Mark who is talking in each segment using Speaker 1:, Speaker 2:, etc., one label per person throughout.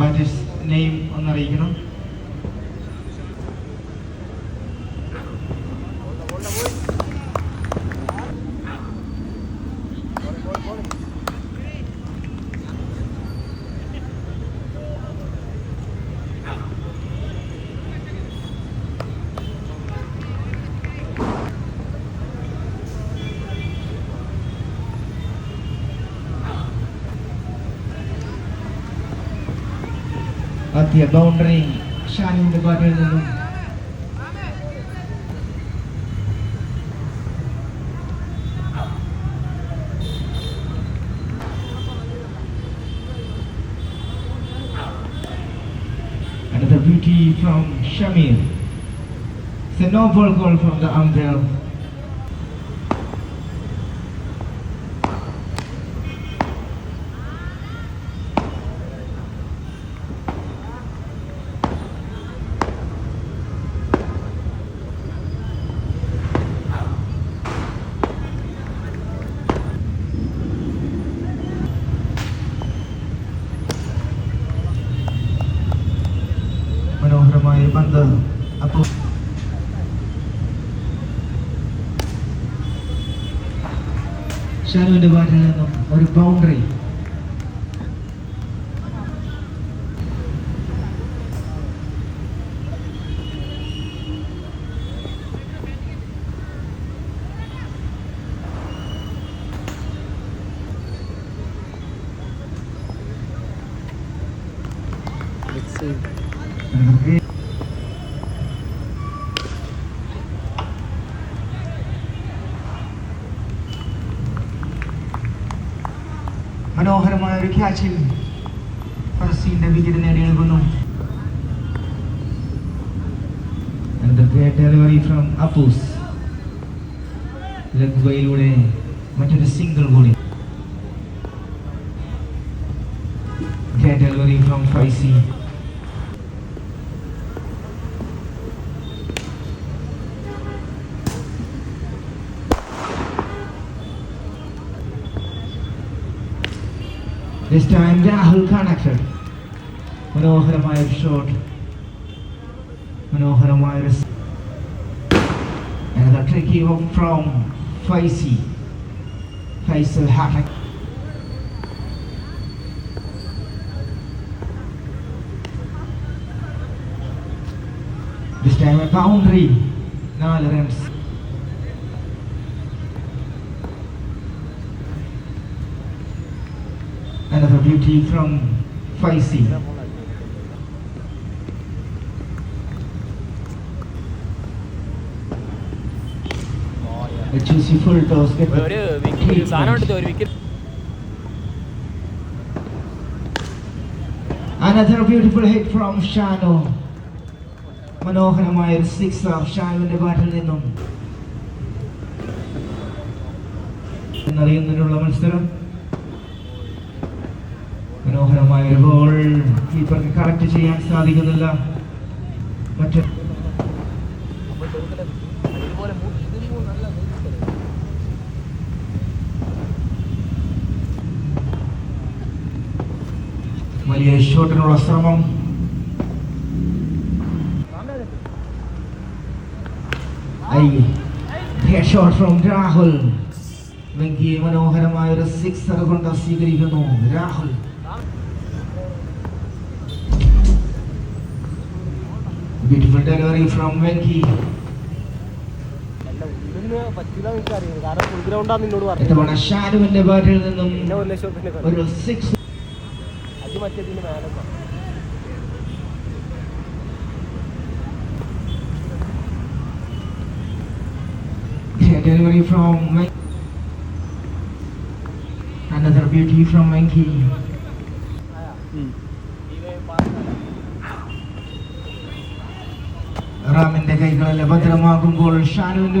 Speaker 1: Batters name ഒന്നറിയിക്കണം. boundary shining the body of the Another beauty from Shamir. It's a noble goal from the umbrella. അപ്പോൾ ഷാനുവിന്റെ പാട്ടിൽ നിന്നും ഒരു boundary മനോഹരമായ ഒരു ക്യാച്ചിൽ ഫലസ്തീന്റെ വിജയം നേടിയെടുക്കുന്നു മറ്റൊരു single goalie great delivery from Faizi This time Rahul connected. മനോഹരമായ ഒരു ഷോട്ട് മനോഹരമായ ഒരു സ്- Another tricky hook from Faisi. Faisal Hatak. This time a boundary. നാല് runs Beauty from Faisi. A juicy full toss. Get the
Speaker 2: wicket-
Speaker 1: Another beautiful hit from Shano. മനോഹരമായ ഒരു six ഷാനുവിന്റെ ബാറ്റിൽ നിന്നും എന്നറിയുന്നതിനുള്ള മത്സരം മനോഹരമായ ഒരു ഗോൾ കീപ്പർക്ക് കറക്റ്റ് ചെയ്യാൻ സാധിക്കുന്നില്ല. മറ്റു. വലിയ ഷോട്ടിനുള്ള ശ്രമം. രാഹുൽ. മനോഹരമായ ഒരു സിക്സർ കൊണ്ട് സ്വീകരിക്കുന്നു
Speaker 2: Rahul. Beautiful delivery from
Speaker 1: Venky ഷാനുവിന്റെ ബാറ്റിൽ നിന്നും
Speaker 2: ഒരു
Speaker 1: six from Wen- another beauty from Wenky. റാമിന്റെ കൈകളിൽ ഭദ്രമാകുമ്പോൾ ഷാനുവിന്റെ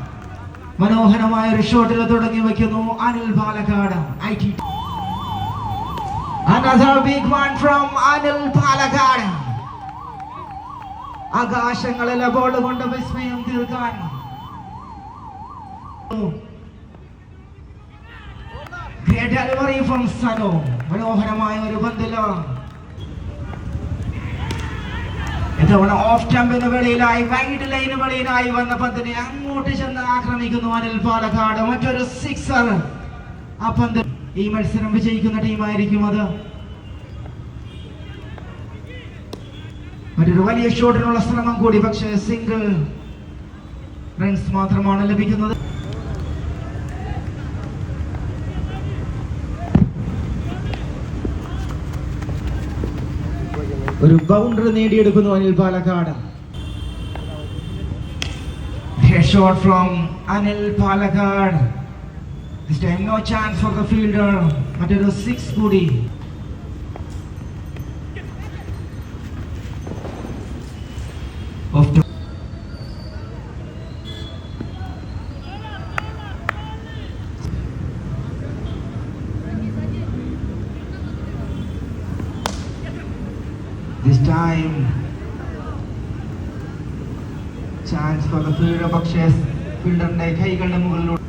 Speaker 1: മനോഹരമായ ഒരു ഷോട്ടിൽ തുടങ്ങി വെക്കുന്നു Anil Palakkad IT Another big one from Anil. ആകാശങ്ങളിലെ ബോൾ കൊണ്ട് വിസ്മയം തീർക്കാൻ. ഗ്രേറ്റ് ഡെലിവറി ഫ്രം സനോ മനോഹരമായ ഒരു പന്തിൽ ഇത്തവണ ഓഫ് സ്റ്റമ്പിന് വെളിയിലായി വൈഡ് ലൈന് വെളിയിലായി വന്ന പന്തിനെ അങ്ങോട്ട് ചെന്ന് ആക്രമിക്കുന്നു അനിൽ പാലക്കാട്. മറ്റൊരു സിക്സർ ആ പന്ത് ഈ മത്സരം വിജയിക്കുന്ന ടീമായിരിക്കും അത്. മറ്റൊരു വലിയ ഷോട്ടിനുള്ള ശ്രമം കൂടി പക്ഷേ സിംഗിൾ റൺസ് മാത്രമാണ് ലഭിക്കുന്നത്. ഒരു boundary നേടിയെടുക്കുന്നു Anil Palakkad shot from Anil Palakad. This time no chance for the fielder. മറ്റൊരു സിക്സ് കൂടി Off to This time chance for the fielder പക്ഷേ ഫീൽഡറിന്റെ കൈകളുടെ മുകളിലൂടെ.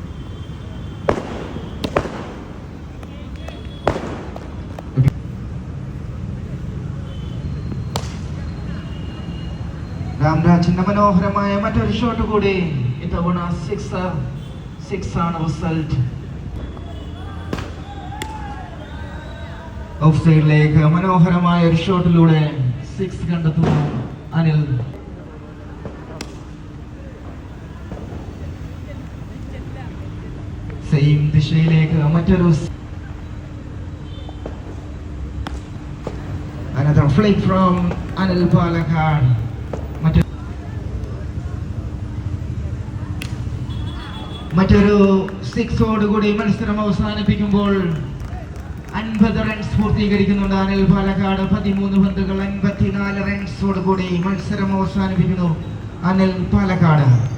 Speaker 1: രാംരാജിന്റെ മനോഹരമായ മറ്റൊരു ഷോട്ട് കൂടി. ഇത്തവണ സിക്സ് സിക്സ് ആണ് റിസൾട്ട് ഓഫ് സൈഡിലേക്ക് മനോഹരമായ ഒരു ഷോട്ടിലൂടെ സിക്സ് കണ്ടെത്തുന്നു അനിൽ സെയിം ദിശയിലേക്ക് മറ്റൊരു Another flick from Anil. മറ്റൊരു സിക്സോടുകൂടി സിക്സോട് കൂടി മത്സരം അവസാനിപ്പിക്കുമ്പോൾ അൻപത് റൺസ് പൂർത്തീകരിക്കുന്നുണ്ട്. അനിൽ പാലക്കാട് പതിമൂന്ന് പന്തുകൾ അൻപത്തിനാല് റൺസോട് കൂടി മത്സരം അവസാനിപ്പിക്കുന്നു. അനിൽ പാലക്കാട്.